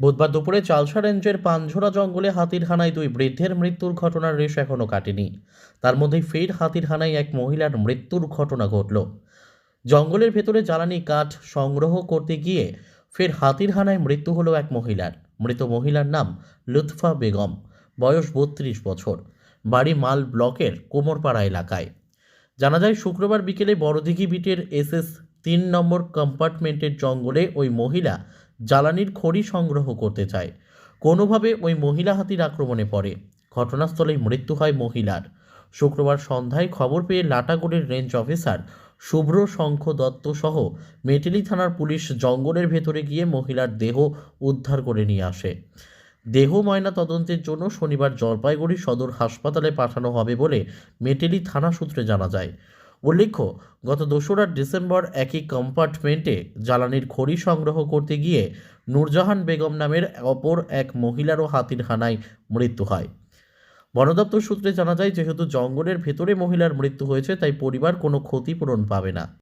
বুধবার দুপুরে চালসা রেঞ্জের পানঝোড়া জঙ্গলে হাতির হানায় দুই বৃদ্ধের মৃত্যুর ঘটনার রেশ এখনও কাটেনি। তার মধ্যেই ফের হাতির হানায় এক মহিলার মৃত্যুর ঘটনা ঘটল। জঙ্গলের ভেতরে জ্বালানি কাঠ সংগ্রহ করতে গিয়ে ফের হাতির হানায় মৃত্যু হলো এক মহিলার। মৃত মহিলার নাম লুৎফা বেগম, বয়স বত্রিশ বছর, বাড়ি মাল ব্লকের কোমরপাড়া এলাকায়। জানা যায়, শুক্রবার বিকেলে বড়দিঘি বিটের এসএস তিন নম্বর কম্পার্টমেন্টের জঙ্গলে ওই মহিলা জ্বালানির খড়ি সংগ্রহ করতে চায়। কোনোভাবে ওই মহিলা হাতির আক্রমণে পড়ে। ঘটনাস্থলেই মৃত্যু হয় মহিলার। শুক্রবার সন্ধ্যায় খবর পেয়ে লাটাগুড়ির রেঞ্জ অফিসার শুভ্র শঙ্খ দত্ত সহ মেটেলি থানার পুলিশ জঙ্গলের ভেতরে গিয়ে মহিলার দেহ উদ্ধার করে নিয়ে আসে। দেহ ময়না তদন্তের জন্য শনিবার জলপাইগুড়ি সদর হাসপাতালে পাঠানো হবে বলে মেটেলি থানা সূত্রে জানা যায়। উল্লেখ্য, গত দোসরা ডিসেম্বর একই কম্পার্টমেন্টে জ্বালানির খড়ি সংগ্রহ করতে গিয়ে নূরজাহান বেগম নামের অপর এক মহিলারও হাতির হানায় মৃত্যু হয়। বন দপ্তর সূত্রে জানা যায়, যেহেতু জঙ্গলের ভেতরে মহিলার মৃত্যু হয়েছে, তাই পরিবার কোনো ক্ষতিপূরণ পাবে না।